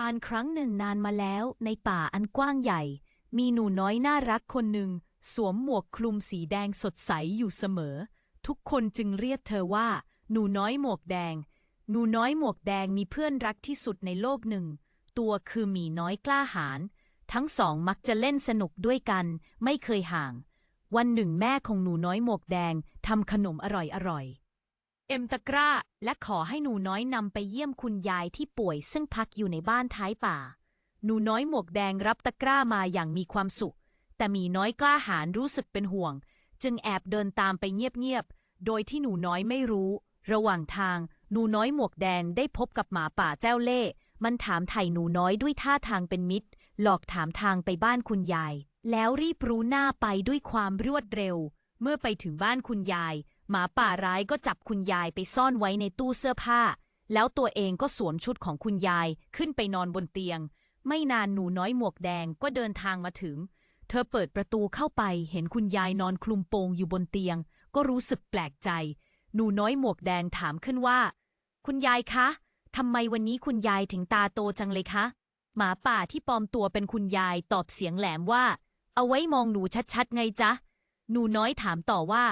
อานครั้งหนึ่งนานมาแล้ว ในป่าอันกว้างใหญ่ มีหนูน้อยน่ารักคนหนึ่ง สวมหมวกคลุมสีแดงสดใสอยู่เสมอ ทุกคนจึงเรียกเธอว่า หนูน้อยหมวกแดง หนูน้อยหมวกแดงมีเพื่อนรักที่สุดในโลกหนึ่ง ตัวคือหมีน้อยกล้าหาญทั้งสองมักจะเล่นสนุกด้วยกัน ไม่เคยห่าง วันหนึ่งแม่ของหนูน้อยหมวกแดงทำขนมอร่อยๆ เอ็มตะกร้า และขอให้หนูน้อยนำไปเยี่ยมคุณยายที่ป่วยซึ่งพักอยู่ในบ้านท้ายป่า หนูน้อยหมวกแดงรับตะกร้ามาอย่างมีความสุข แต่มีน้อยกล้าหาญรู้สึกเป็นห่วง จึงแอบเดินตามไปเงียบๆ โดยที่หนูน้อยไม่รู้ ระหว่างทาง หนูน้อยหมวกแดงได้พบกับหมาป่าเจ้าเล่ห์มันถามไถ่หนูน้อยด้วยท่าทางเป็นมิตร หลอกถามทางไปบ้านคุณยาย แล้วรีบรู้หน้าไปด้วยความรวดเร็ว เมื่อไปถึงบ้านคุณยาย หมาป่าร้ายก็จับคุณยายไปซ่อนไว้ในตู้เสื้อผ้า แล้วตัวเองก็สวมชุดของคุณยายขึ้นไปนอนบนเตียง ไม่นานหนูน้อยหมวกแดงก็เดินทางมาถึง เธอเปิดประตูเข้าไปเห็นคุณยายนอนคลุมโปงอยู่บนเตียง ก็รู้สึกแปลกใจ หนูน้อยหมวกแดงถามขึ้นว่า คุณยายคะทำไมวันนี้คุณยายถึงตาโตจังเลยคะ หมาป่าที่ปลอมตัวเป็นคุณยายตอบเสียงแหลมว่า เอาไว้มองหนูชัดๆไงจ๊ะ หนูน้อยถามต่อว่า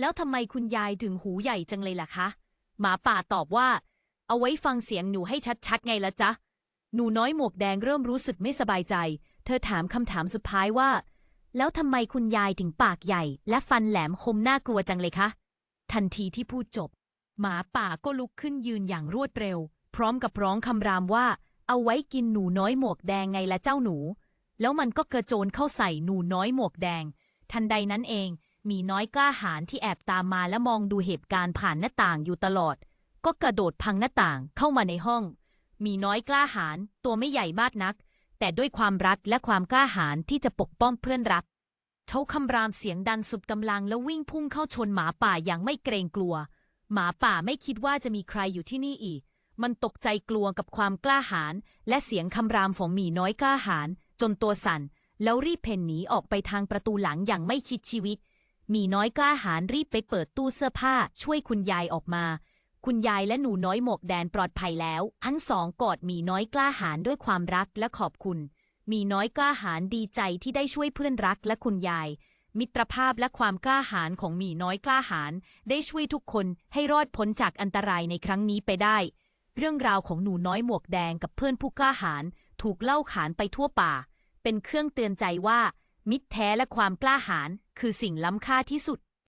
แล้วทำไมคุณยายถึงหูใหญ่จังเลยล่ะคะ หมาป่าตอบว่า เอาไว้ฟังเสียงหนูให้ชัดๆไงละจ๊ะ หนูน้อยหมวกแดงเริ่มรู้สึกไม่สบายใจ เธอถามคำถามสุดท้ายว่า แล้วทำไมคุณยายถึงปากใหญ่ และฟันแหลมคมน่ากลัวจังเลยคะ ทันทีที่พูดจบ หมาป่าก็ลุกขึ้นยืนอย่างรวดเร็ว พร้อมกับร้องคำรามว่า เอาไว้กินหนูน้อยหมวกแดงไงละเจ้าหนู แล้วมันก็กระโจนเข้าใส่หนูน้อยหมวกแดง ทันใดนั้นเอง มีน้อยกล้าหาญที่แอบตามมาและมองดูเหตุการณ์ผ่านหน้าต่างอยู่ตลอด ก็กระโดดพังหน้าต่างเข้ามาในห้อง มีน้อยกล้าหาญตัวไม่ใหญ่มากนัก แต่ด้วยความรักและความกล้าหาญที่จะปกป้องเพื่อนรักเขาคำรามเสียงดังสุดกำลังแล้ววิ่งพุ่งเข้าชนหมาป่าอย่างไม่เกรงกลัว หมาป่าไม่คิดว่าจะมีใครอยู่ที่นี่อีก มันตกใจกลัวกับความกล้าหาญและเสียงคำรามของหมีน้อยกล้าหาญจนตัวสั่น แล้วรีบเพ่นหนีออกไปทางประตูหลังอย่างไม่คิดชีวิต มีน้อยกล้าหาญรีบไปเปิดตู้เสื้อผ้าช่วยคุณยายออกมา คุณยายและหนูน้อยหมวกแดนปลอดภัยแล้ว ทั้งสองกอดมีน้อยกล้าหาญด้วยความรักและขอบคุณ มีน้อยกล้าหาญดีใจที่ได้ช่วยเพื่อนรักและคุณยาย มิตรภาพและความกล้าหาญของมีน้อยกล้าหาญได้ช่วยทุกคนให้รอดพ้นจากอันตรายในครั้งนี้ไปได้ เรื่องราวของหนูน้อยหมวกแดงกับเพื่อนผู้กล้าหาญถูกเล่าขานไปทั่วป่า เป็นเครื่องเตือนใจว่า มิตรแท้และความกล้าหาญ คือสิ่งล้ำค่าที่สุด